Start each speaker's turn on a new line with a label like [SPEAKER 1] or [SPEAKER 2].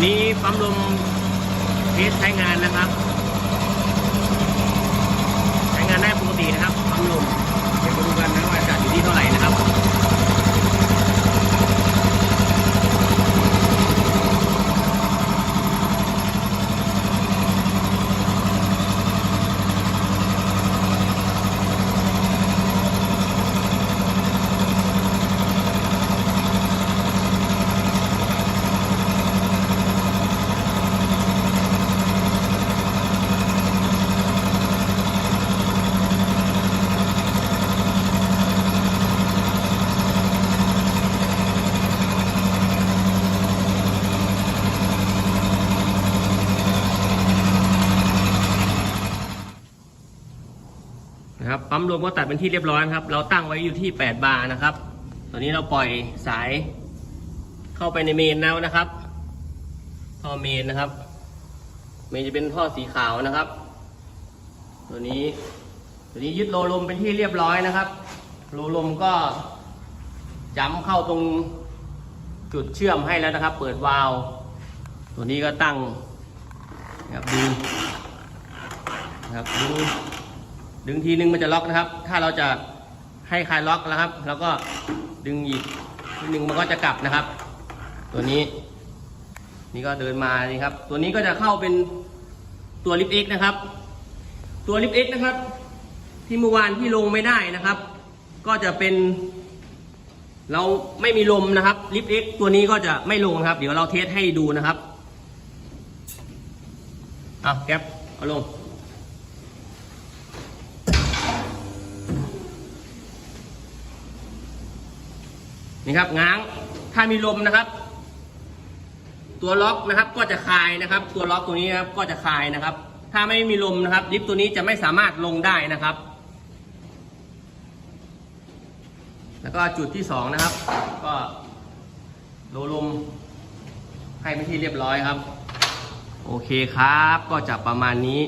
[SPEAKER 1] วันนี้ปั๊มลมเทสใช้งานนะครับ ใช้งานได้ปกตินะครับปั๊มลมเดี๋ยวมาดูกันนะว่าจะอยู่ที่เท่าไหร่นะครับ นะครับ ปั๊มรวมก็ตัดเป็นที่เรียบร้อยครับ เราตั้งไว้อยู่ที่ 8 บาร์นะครับ ตอนนี้เราปล่อยสายเข้าไปในเมนแล้วนะครับ ท่อเมนนะครับ เมนจะเป็นท่อสีขาวนะครับ ตัวนี้ ตัวนี้ยึดโลลมเป็นที่เรียบร้อยนะครับ โลลมก็ย้ำเข้าตรงจุดเชื่อมให้แล้วนะครับ เปิดวาล์วตัวนี้ก็ตั้งนะครับดึงนะครับดึง ดึงทีนึงมันจะล็อกนะครับ ถ้าเราจะให้คลายล็อกนะครับ แล้วก็ดึงอีกทีนึงมันก็จะกลับนะครับ ตัวนี้ นี่ก็เดินมานี่ครับ ตัวนี้ก็จะเข้าเป็นตัวลิฟต์ X นะครับ ตัวลิฟต์ X นะครับ ที่เมื่อวานที่ลงไม่ได้นะครับ ก็จะเป็น เราไม่มีลมนะครับลิฟต์ X ตัวนี้ก็จะไม่ลงครับ เดี๋ยวเราเทสให้ดูนะครับอะแก๊ปเอาลง นี่ครับง้าง ถ้ามีลมนะครับ ตัวล็อกนะครับก็จะคลายนะครับ ตัวล็อกตัวนี้นะครับก็จะคลายนะครับ ถ้าไม่มีลมนะครับ ลิฟต์ตัวนี้จะไม่สามารถลงได้นะครับ แล้วก็จุดที่สองนะครับ ก็โลลมให้เป็นที่เรียบร้อยครับ โอเคครับ ก็จะประมาณนี้